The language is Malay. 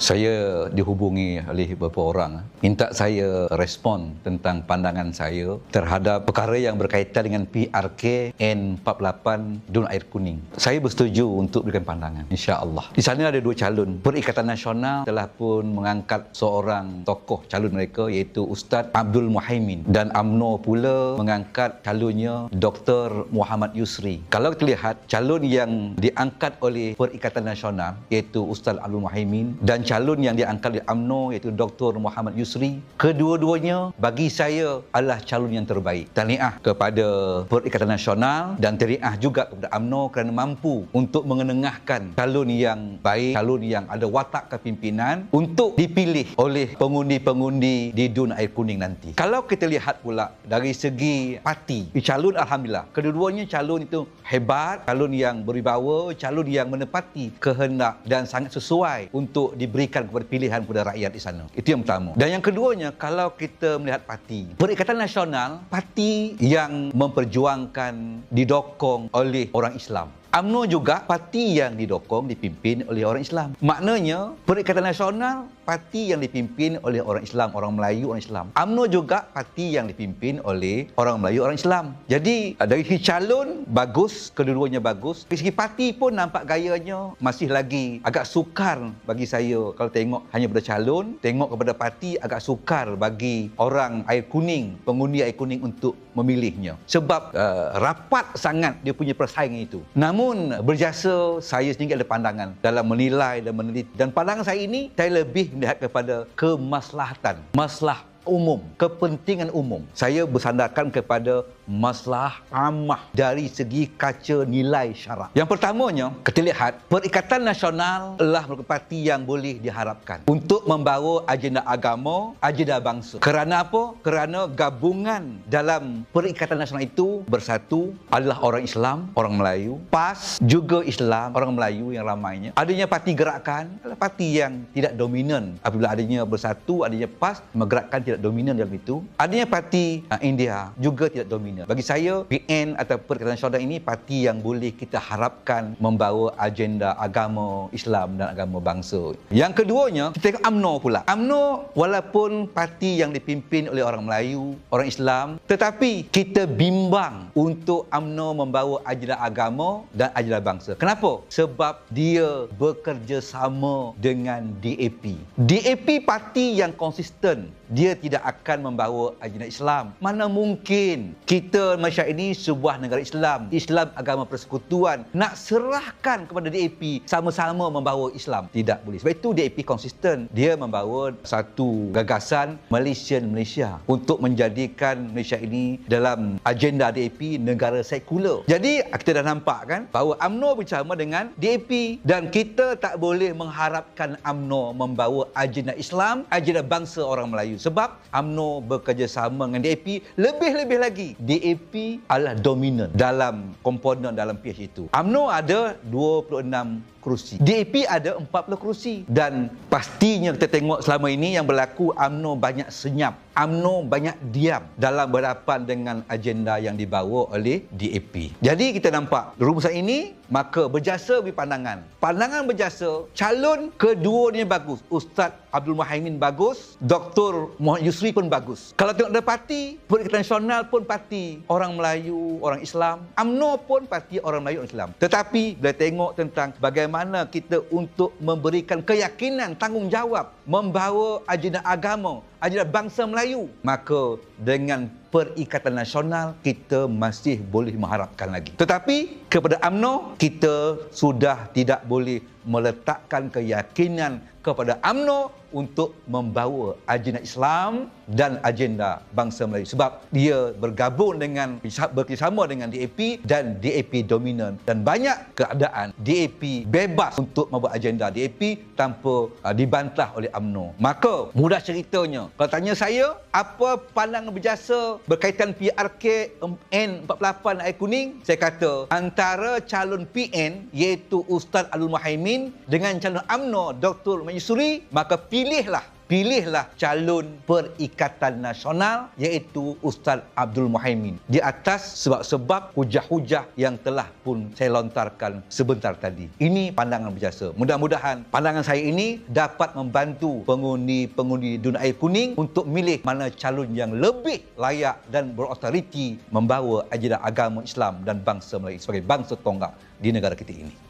Saya dihubungi oleh beberapa orang minta saya respon tentang pandangan saya terhadap perkara yang berkaitan dengan PRK N48 Dun Air Kuning. Saya bersetuju untuk berikan pandangan insya-Allah. Di sana ada dua calon. Perikatan Nasional telah pun mengangkat seorang tokoh calon mereka iaitu Ustaz Abdul Muhaimin dan AMNO pula mengangkat calonnya Dr. Muhammad Yusri. Kalau kita lihat calon yang diangkat oleh Perikatan Nasional iaitu Ustaz Abdul Muhaimin dan calon yang diangkat oleh UMNO iaitu Dr. Muhammad Yusri. Kedua-duanya bagi saya adalah calon yang terbaik. Tahniah kepada Perikatan Nasional dan tahniah juga kepada UMNO kerana mampu untuk mengenengahkan calon yang baik, calon yang ada watak kepimpinan untuk dipilih oleh pengundi-pengundi di Dun Air Kuning nanti. Kalau kita lihat pula dari segi parti, calon Alhamdulillah. Kedua-duanya calon itu hebat, calon yang berwibawa, calon yang menepati kehendak dan sangat sesuai untuk diberi diberikan kepada pilihan kepada rakyat di sana. Itu yang pertama. Dan yang keduanya, kalau kita melihat parti, Perikatan Nasional, parti yang memperjuangkan, didokong oleh orang Islam. UMNO juga parti yang didokong, dipimpin oleh orang Islam. Maknanya, Perikatan Nasional parti yang dipimpin oleh orang Islam, orang Melayu, orang Islam. UMNO juga parti yang dipimpin oleh orang Melayu, orang Islam. Jadi, dari segi calon, bagus, kedua-duanya bagus. Dari segi parti pun nampak gayanya masih lagi agak sukar bagi saya kalau tengok hanya pada calon, tengok kepada parti agak sukar bagi orang air kuning, pengundi air kuning untuk memilihnya. Sebab uh, rapat sangat dia punya persaingan itu. Namun berjasa saya sendiri ada pandangan dalam menilai dan meneliti. Dan pandangan saya ini saya lebih melihat kepada kemaslahatan. Maslah umum, kepentingan umum. Saya bersandarkan kepada masalah amah dari segi kaca nilai syarak. Yang pertamanya, kita lihat Perikatan Nasional adalah merupakan parti yang boleh diharapkan untuk membawa agenda agama, agenda bangsa. Kerana apa? Kerana gabungan dalam Perikatan Nasional itu bersatu adalah orang Islam, orang Melayu, PAS juga Islam, orang Melayu yang ramainya. Adanya parti gerakan adalah parti yang tidak dominan. Apabila adanya bersatu, adanya PAS, menggerakkan tidak dominan dalam itu. Adanya parti uh, India juga tidak dominan. Bagi saya, PN atau Perikatan Nasional ini parti yang boleh kita harapkan membawa agenda agama Islam dan agama bangsa. Yang keduanya, kita tengok UMNO pula. UMNO walaupun parti yang dipimpin oleh orang Melayu, orang Islam, tetapi kita bimbang untuk UMNO membawa agenda agama dan agenda bangsa. Kenapa? Sebab dia bekerjasama dengan DAP. DAP parti yang konsisten. Dia tidak akan membawa agenda Islam. Mana mungkin kita kita Malaysia ini sebuah negara Islam. Islam agama persekutuan. Nak serahkan kepada DAP sama-sama membawa Islam. Tidak boleh. Sebab itu DAP konsisten. Dia membawa satu gagasan Malaysian Malaysia untuk menjadikan Malaysia ini dalam agenda DAP negara sekular. Jadi kita dah nampak kan bahawa UMNO bersama dengan DAP dan kita tak boleh mengharapkan UMNO membawa agenda Islam, agenda bangsa orang Melayu. Sebab UMNO bekerjasama dengan DAP lebih-lebih lagi. DAP adalah dominan dalam komponen dalam PH itu. UMNO ada 26 kerusi. DAP ada 40 kerusi dan pastinya kita tengok selama ini yang berlaku UMNO banyak senyap. UMNO banyak diam dalam berhadapan dengan agenda yang dibawa oleh DAP. Jadi kita nampak rumusan ini maka berjasa bagi pandangan. Pandangan berjasa, calon kedua ni bagus. Ustaz Abdul Muhaimin bagus, Dr. Muhammad Yusri pun bagus. Kalau tengok dari parti, Perikatan Nasional pun parti orang Melayu, orang Islam. UMNO pun parti orang Melayu, orang Islam. Tetapi bila tengok tentang bagaimana bagaimana kita untuk memberikan keyakinan tanggungjawab membawa agenda agama, agenda bangsa Melayu, maka dengan Perikatan Nasional kita masih boleh mengharapkan lagi. Tetapi kepada AMNO kita sudah tidak boleh meletakkan keyakinan kepada AMNO untuk membawa agenda Islam dan agenda bangsa Melayu sebab dia bergabung dengan bekerjasama dengan DAP dan DAP dominan dan banyak keadaan DAP bebas untuk membuat agenda DAP tanpa uh, dibantah oleh UMNO. Maka mudah ceritanya kalau tanya saya apa pandangan berjasa berkaitan PRK N48 air kuning saya kata antara calon PN iaitu Ustaz Alul Muhaimin dengan calon UMNO Dr. Mayusuri maka pilihlah pilihlah calon Perikatan Nasional iaitu Ustaz Abdul Muhaimin. Di atas sebab-sebab hujah-hujah yang telah pun saya lontarkan sebentar tadi. Ini pandangan berjasa. Mudah-mudahan pandangan saya ini dapat membantu pengundi-pengundi dunia air kuning untuk milih mana calon yang lebih layak dan berautoriti membawa ajaran agama Islam dan bangsa Melayu sebagai bangsa tonggak di negara kita ini.